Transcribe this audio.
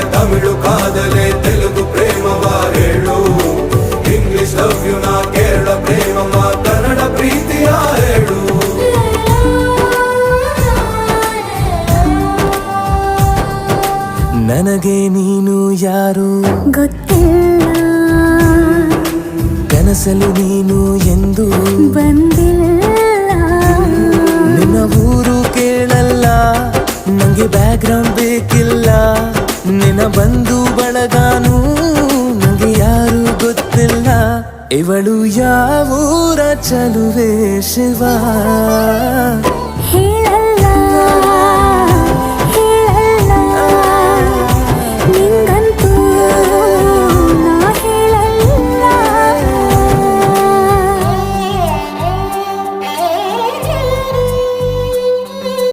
ತಮಿಳು ಕಾದಲೆ ತೆಲುಗು ಪ್ರೇಮವಾರೇಳು ಇಂಗ್ಲಿಷ್ ಲವ್ಯುನ ಕೇರಳ ಪ್ರೇಮವ ಕನ್ನಡ ಪ್ರೀತಿಯ ಹೇಳು. ನನಗೆ ನೀನು ಯಾರು? ಗೊತ್ತಿಲ್ಲ. ಕನಸಲು ನೀನು ಎಂದು? ಬಂದಿಲ್ಲ. ನಿನ್ನ ಊರು ಕೇಳಲ್ಲ ನಂಗೆ ಬ್ಯಾಕ್ಗ್ರೌಂಡ್ ಬೇಕಿಲ್ಲ. ನಿನ್ನ ಬಂದು ಬಳಗಾನು? ನಂಗೆ ಯಾರು ಗೊತ್ತಿಲ್ಲ. ಇವಳು ಯಾವೂರ ಚಲುವೆ ಶಿವ?